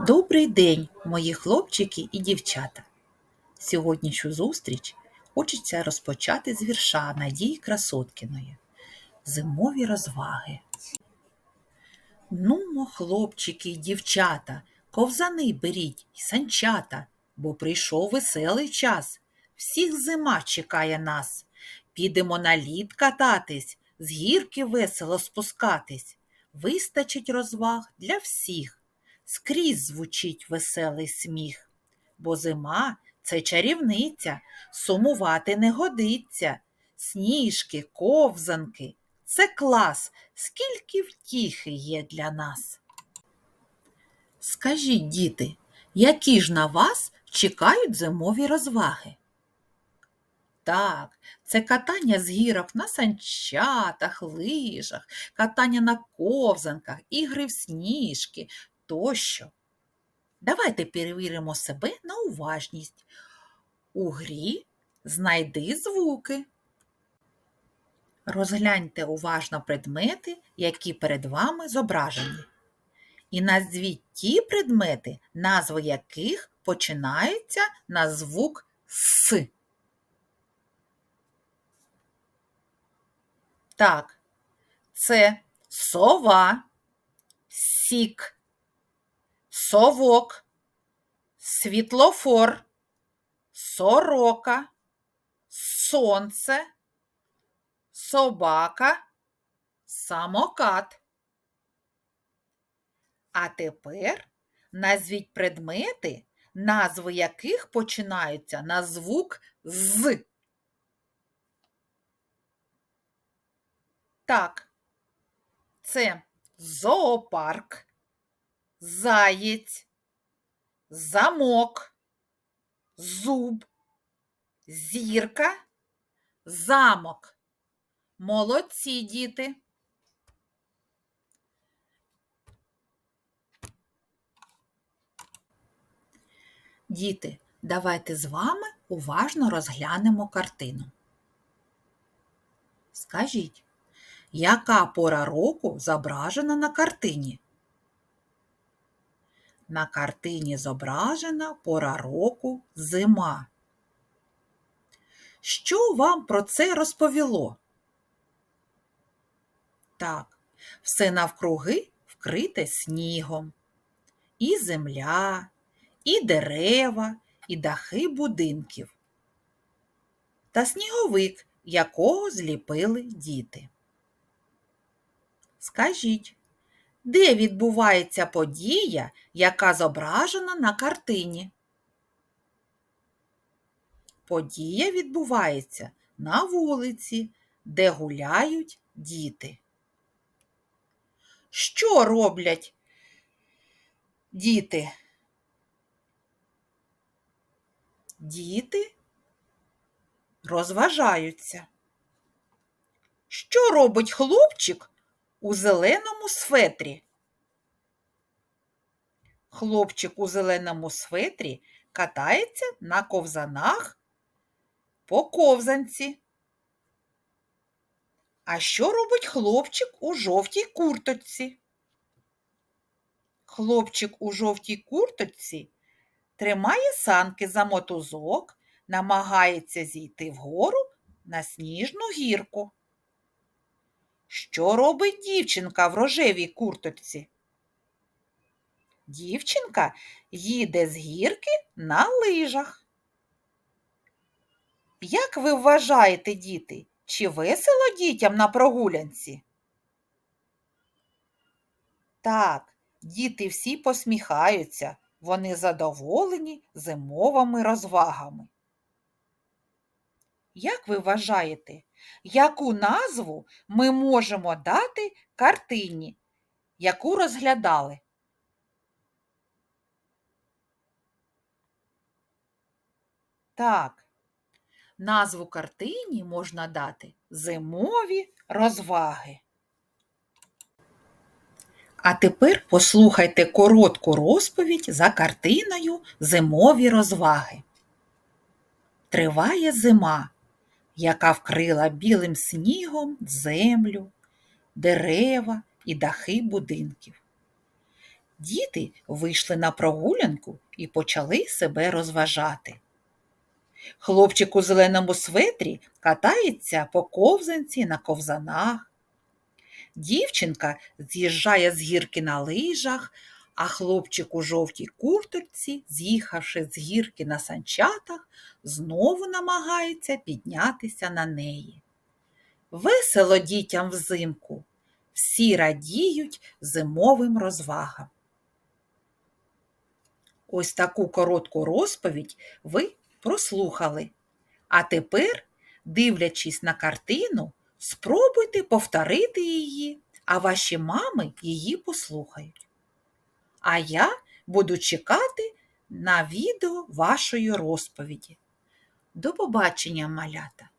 Добрий день, мої хлопчики і дівчата. Сьогоднішню зустріч хочеться розпочати з вірша Надії Красоткіної Зимові розваги. Нумо, хлопчики й дівчата, ковзани беріть й санчата, бо прийшов веселий час. Всіх зима чекає нас. Підемо на лід кататись, з гірки весело спускатись. Вистачить розваг для всіх скрізь звучить веселий сміх, бо зима це чарівниця, сумувати не годиться. Сніжки, ковзанки це клас, скільки втіхи є для нас. Скажіть, діти, які ж на вас чекають зимові розваги? Так, це катання з гірок на санчатах, лижах, катання на ковзанках, ігри в сніжки, тощо. Давайте перевіримо себе на уважність. У грі знайди звуки. Розгляньте уважно предмети, які перед вами зображені. І назвіть ті предмети, назви яких починаються на звук С. Так, це сова, сік, совок, світлофор, сорока, сонце, собака, самокат. А тепер назвіть предмети, назви яких починаються на звук з. Так, це зоопарк, заєць, замок, зуб, зірка, замок. Молодці діти. Діти, давайте з вами уважно розглянемо картину. Скажіть, яка пора року зображена на картині? На картині зображена пора року зима. Що вам про це розповіло? Так, все навкруги вкрите снігом. І земля, і дерева, і дахи будинків. Та сніговик, якого зліпили діти. Скажіть, де відбувається подія, яка зображена на картині? Подія відбувається на вулиці, де гуляють діти. Що роблять діти? Діти розважаються. Що робить хлопчик у зеленому светрі? Хлопчик у зеленому светрі катається на ковзанах по ковзанці. А що робить хлопчик у жовтій курточці? Хлопчик у жовтій курточці тримає санки за мотузок, намагається зійти вгору на сніжну гірку. Що робить дівчинка в рожевій курточці? Дівчинка їде з гірки на лижах. Як ви вважаєте, діти, чи весело дітям на прогулянці? Так, діти всі посміхаються, вони задоволені зимовими розвагами. Як ви вважаєте, яку назву ми можемо дати картині, яку розглядали? Так, назву картині можна дати зимові розваги. А тепер послухайте коротку розповідь за картиною Зимові розваги. Триває зима, яка вкрила білим снігом землю, дерева і дахи будинків. Діти вийшли на прогулянку і почали себе розважати. Хлопчик у зеленому светрі катається по ковзанці на ковзанах. Дівчинка з'їжджає з гірки на лижах, а хлопчик у жовтій курточці, з'їхавши з гірки на санчатах, знову намагається піднятися на неї. Весело дітям взимку, всі радіють зимовим розвагам. Ось таку коротку розповідь ви прослухали. А тепер, дивлячись на картину, спробуйте повторити її, а ваші мами її послухають. А я буду чекати на відео вашої розповіді. До побачення, малята!